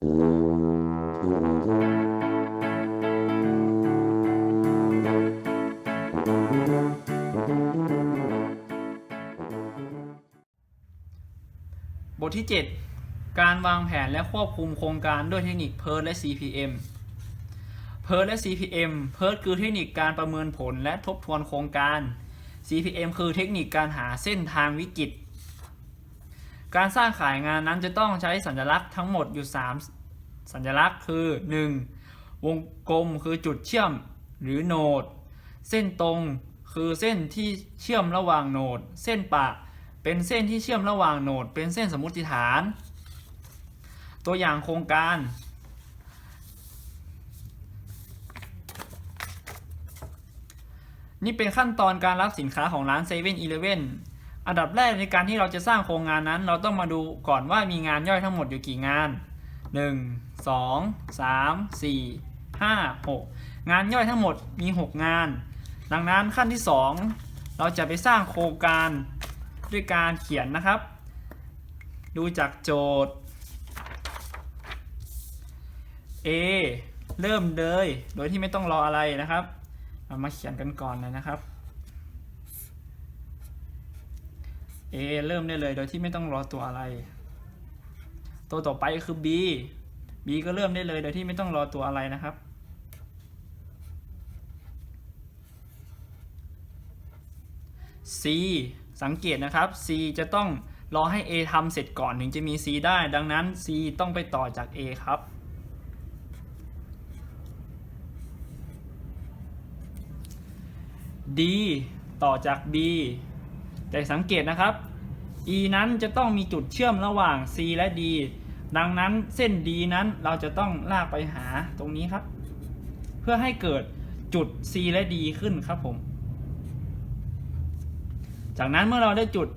บทที่ 7 การวางแผนและควบคุมโครงการด้วยเทคนิค PERT และ CPM PERT และ CPM PERT คือเทคนิคการประเมินผลและทบทวนโครงการ CPM คือเทคนิคการหาเส้นทางวิกฤต การสร้างขายงานนั้นจะต้องใช้สัญลักษณ์ทั้งหมดอยู่ 3 สัญลักษณ์คือ 1. วงกลมคือจุดเชื่อมหรือโนด เส้นตรงคือเส้นที่เชื่อมระหว่างโนด เส้นปะเป็นเส้นที่เชื่อมระหว่างโนด เป็นเส้นสมมติฐาน ตัวอย่างโครงการ นี่เป็นขั้นตอนการรับสินค้าของร้าน7 e เ e ่ e อ อันดับแรกในการที่เราจะสร้างโครงงานนั้น เราต้องมาดูก่อนว่ามีงานย่อยทั้งหมดอยู่กี่งาน 1 2 3 4 5 6 งานย่อยทั้งหมดมี 6 งาน ดังนั้นขั้นที่ 2 เราจะไปสร้างโครงการด้วยการเขียนนะครับ ดูจากโจทย์ A เริ่มเลย โดยที่ไม่ต้องรออะไรนะครับ เรามาเขียนกันก่อนเลยนะครับ A เริ่มได้เลยโดยที่ไม่ต้องรอตัวอะไร ตัวต่อไปคือ B B ก็เริ่มได้เลยโดยที่ไม่ต้องรอตัวอะไรนะครับ C สังเกตนะครับ C จะต้องรอให้ A ทำเสร็จก่อนถึงจะมี C ได้ ดังนั้น C ต้องไปต่อจาก A ครับ D ต่อจาก B แต่สังเกตนะครับ E นั้นจะต้องมีจุดเชื่อมระหว่าง C และ D ดังนั้นเส้น D นั้นเราจะต้องลากไปหาตรงนี้ครับ เพื่อให้เกิดจุด C และ D ขึ้นครับผม จากนั้นเมื่อเราได้จุด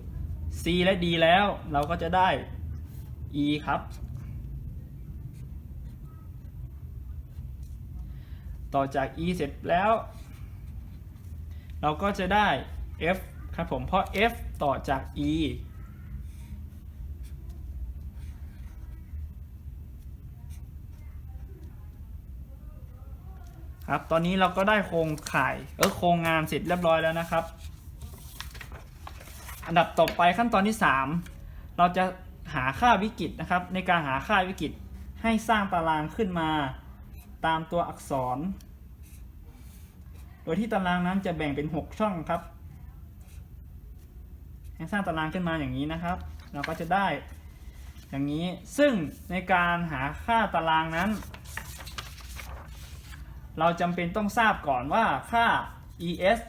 C และ D แล้วเราก็จะได้ E ครับ ต่อจาก E เสร็จแล้ว เราก็จะได้ F ครับผม เพราะ F ต่อจาก E ครับ ตอนนี้เราก็ได้โครงข่าย เออโครงงานเสร็จเรียบร้อยแล้วนะครับ อันดับต่อไปขั้นตอนที่ 3 เราจะหาค่าวิกฤตนะครับ ในการหาค่าวิกฤตให้สร้างตารางขึ้นมาตามตัวอักษร โดยที่ตารางนั้นจะแบ่งเป็น 6 ช่องครับ ให้สร้างตารางขึ้นมาอย่างนี้นะครับ เราก็จะได้อย่างนี้ ซึ่งในการหาค่าตารางนั้น เราจำเป็นต้องทราบก่อนว่าค่า es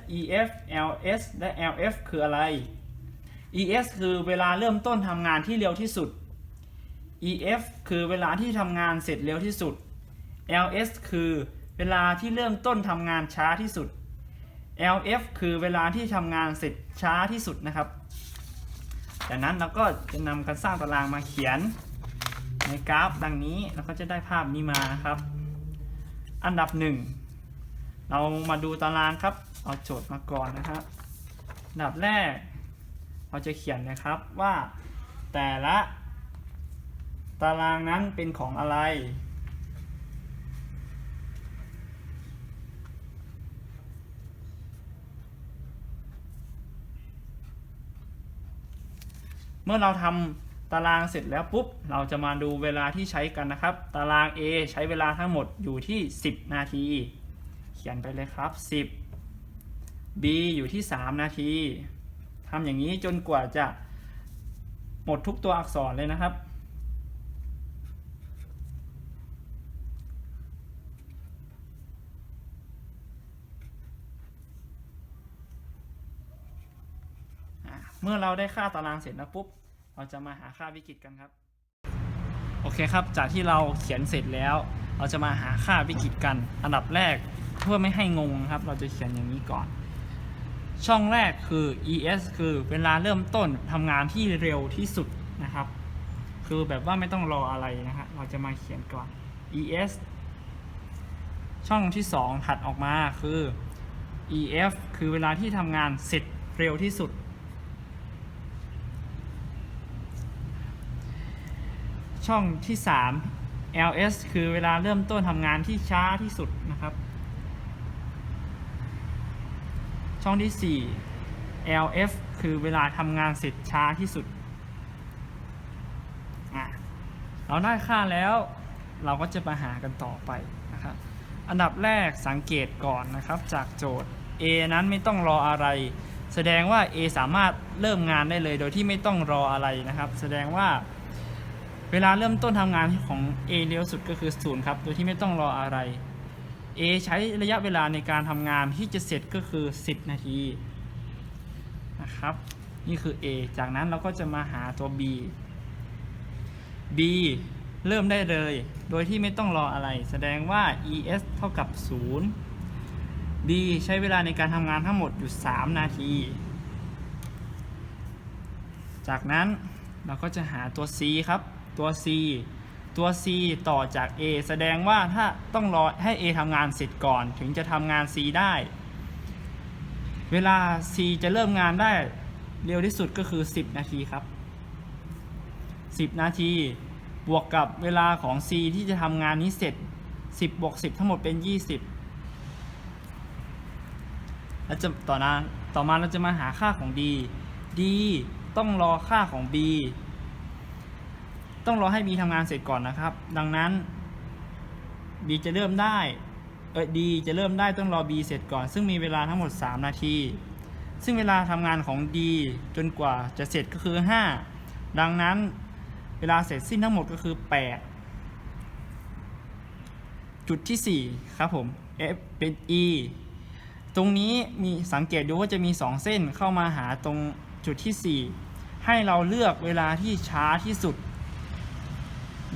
ef ls และ lf คืออะไร es คือเวลาเริ่มต้นทำงานที่เร็วที่สุด ef คือเวลาที่ทำงานเสร็จเร็วที่สุด ls คือเวลาที่เริ่มต้นทำงานช้าที่สุด lf คือเวลาที่ทำงานเสร็จช้าที่สุดนะครับ จากนั้นเราก็จะนำการสร้างตารางมาเขียนในกราฟดังนี้เราก็จะได้ภาพนี้มานะครับ อันดับหนึ่งเรามาดูตารางครับ เอาโจทย์มาก่อนนะครับอันดับแรก เราจะเขียนนะครับว่าแต่ละ ตารางนั้นเป็นของอะไร เมื่อเราทำตารางเสร็จแล้วปุ๊บ เราจะมาดูเวลาที่ใช้กันนะครับ ตาราง A ใช้เวลาทั้งหมดอยู่ที่ 10 นาที เขียนไปเลยครับ 10 B อยู่ที่ 3 นาทีทำอย่างนี้จนกว่าจะหมดทุกตัวอักษรเลยนะครับ เมื่อเราได้ค่าตารางเสร็จแล้วปุ๊บ เราจะมาหาค่าวิกฤตกันครับ โอเคครับ จากที่เราเขียนเสร็จแล้ว เราจะมาหาค่าวิกฤตกัน อันดับแรกเพื่อไม่ให้งงนะครับ เราจะเขียนอย่างนี้ก่อน ช่องแรกคือ es คือเวลาเริ่มต้นทำงานที่เร็วที่สุดนะครับ คือแบบว่าไม่ต้องรออะไรนะฮะเราจะมาเขียนก่อน es ช่องที่2ถัดออกมาคือ ef คือเวลาที่ทำงานเสร็จเร็วที่สุด ช่องที่ ls คือเวลาเริ่มต้นทำงานที่ช้าที่สุดนะครับ ช่องที่ 4 lf คือเวลาทำงานเสร็จช้าที่สุด เราได้ค่าแล้วเราก็จะมาหากันต่อไปนะครับ อันดับแรกสังเกตก่อนนะครับจากโจทย์ A นั้นไม่ต้องรออะไร แสดงว่า A สามารถเริ่มงานได้เลยโดยที่ไม่ต้องรออะไรนะครับ แสดงว่า เวลาเริ่มต้นทำงานของ A เร็วสุดก็คือ0ครับ โดยที่ไม่ต้องรออะไร A ใช้ระยะเวลาในการทำงานที่จะเสร็จก็คือ 10 นาทีนะครับ นี่คือ A จากนั้นเราก็จะมาหาตัว B B เริ่มได้เลย โดยที่ไม่ต้องรออะไร แสดงว่า ES เท่ากับ 0 B ใช้เวลาในการทำงานทั้งหมดอยู่ 3 นาที จากนั้นเราก็จะหาตัว C ครับ ตัว C ตัว C ต่อจาก A แสดงว่าถ้าต้องรอให้ A ทำงานเสร็จก่อน ถึงจะทำงาน C ได้ เวลา C จะเริ่มงานได้เร็วที่สุดก็คือ 10 นาทีครับ 10 นาที บวกกับเวลาของ C ที่จะทำงานนี้เสร็จ 10บวก10 ทั้งหมดเป็น 20 แล้วจะต่อมาต่อมาเราจะมาหาค่าของ D D ต้องรอค่าของ B ต้องรอให้ B ทำงานเสร็จก่อนนะครับ ดังนั้น B จะเริ่มได้เออ D จะเริ่มได้ต้องรอ B เสร็จก่อน ซึ่งมีเวลาทั้งหมด 3 นาที ซึ่งเวลาทำงานของ D จนกว่าจะเสร็จก็คือ 5 ดังนั้นเวลาเสร็จสิ้นทั้งหมดก็คือ 8 จุดที่ 4 ครับผม F เป็น E ตรงนี้มีสังเกตดูว่าจะมี 2 เส้นเข้ามาหาตรงจุดที่ 4 ให้เราเลือกเวลาที่ช้าที่สุด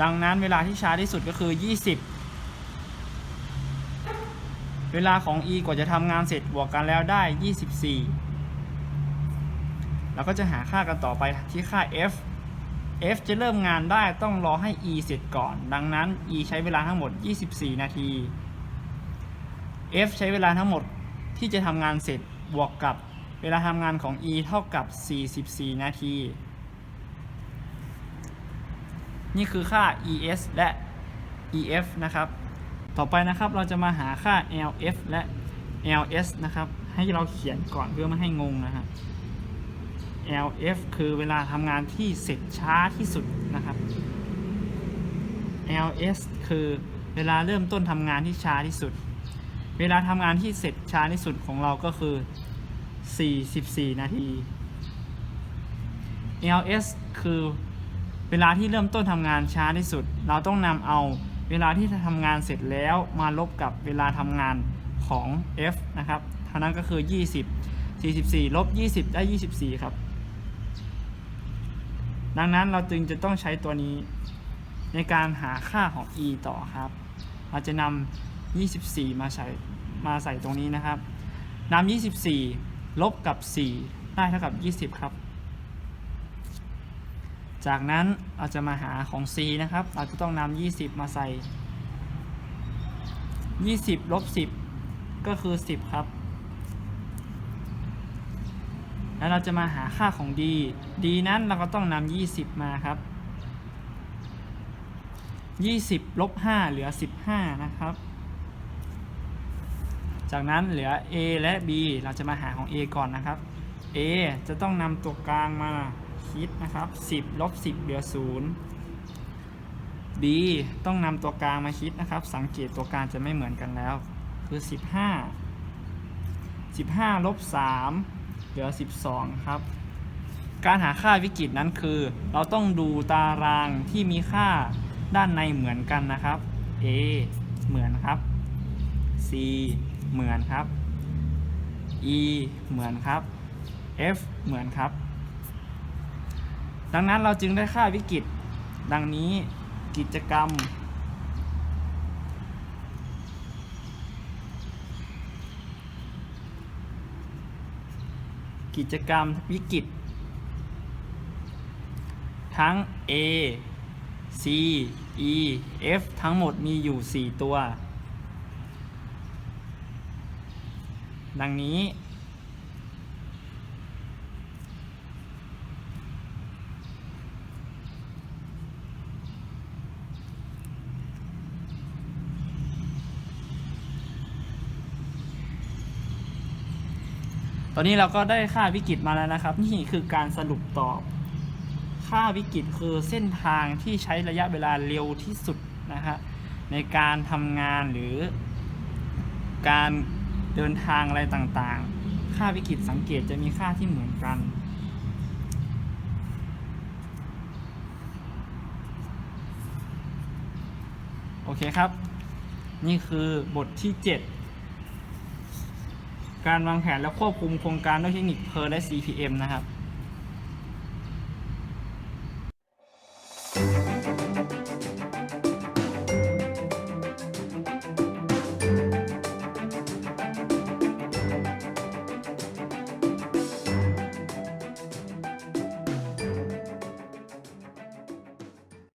ดังนั้นเวลาที่ช้าที่สุดก็คือ 20 เวลาของ e กว่าจะทำงานเสร็จบวกกันแล้วได้ 24 เราก็จะหาค่ากันต่อไปที่ค่า f f จะเริ่มงานได้ต้องรอให้ e เสร็จก่อน ดังนั้น e ใช้เวลาทั้งหมด 24 นาที f ใช้เวลาทั้งหมดที่จะทำงานเสร็จบวกกับเวลาทำงานของ e เท่ากับ 44 นาที นี่คือค่า es และ ef นะครับ ต่อไปนะครับเราจะมาหาค่า lf และ ls นะครับ ให้เราเขียนก่อนเพื่อไม่ให้งงนะครับ lf คือเวลาทำงานที่เสร็จช้าที่สุดนะครับ ls คือเวลาเริ่มต้นทำงานที่ช้าที่สุด เวลาทำงานที่เสร็จช้าที่สุดของเราก็คือ 44 นาที ls คือ เวลาที่เริ่มต้นทำงานช้าที่สุด เราต้องนำเอาเวลาที่ทำงานเสร็จแล้วมาลบกับเวลาทำงานของ f นะครับเท่านั้นก็คือ 20 44 ลบ 20 ได้ 24 ครับ ดังนั้นเราจึงจะต้องใช้ตัวนี้ในการหาค่าของ e ต่อครับ เราจะนำ 24 มาใส่มาใส่ตรงนี้นะครับนำ24 ลบกับ 4 ได้เท่ากับ 20 ครับ จากนั้นเราจะมาหาของ c นะครับ เราจะต้องนำ20 มาใส่ 20ลบ10 ก็คือ 10 ครับ แล้วเราจะมาหาค่าของ d d นั้นเราก็ต้องนำ20 มาครับ 20ลบ5เหลือ 15 นะครับ จากนั้นเหลือ a และ b เราจะมาหาของ a ก่อนนะครับ a จะต้องนำตัวกลางมา คิดนะครับ 10ลบ10เหลือ0 b ต้องนำตัวกลางมาคิดนะครับ สังเกตตัวกลางจะไม่เหมือนกันแล้ว คือ 15 15ลบ3เหลือ 12 ครับ การหาค่าวิกฤตนั้นคือ เราต้องดูตารางที่มีค่าด้านในเหมือนกันนะครับ a เหมือนครับ c เหมือนครับ e เหมือนครับ f เหมือนครับ ดังนั้นเราจึงได้ค่าวิกฤต ดังนี้กิจกรรม กิจกรรมวิกฤต ทั้ง A C E F ทั้งหมดมีอยู่ 4 ตัว ดังนี้ อนนี้เราก็ได้ค่าวิกฤตมาแล้วนะครับ นี่คือการสรุปตอบ ค่าวิกฤตคือเส้นทางที่ใช้ระยะเวลาเร็วที่สุดนะฮะในการทำงานหรือ การเดินทางอะไรต่างๆ ค่าวิกฤตสังเกตจะมีค่าที่เหมือนกันโอเคครับ นี่คือบทที่ 7 การวางแผนและควบคุมโครงการด้วยเทคนิคเพอร์และ CPM นะครับ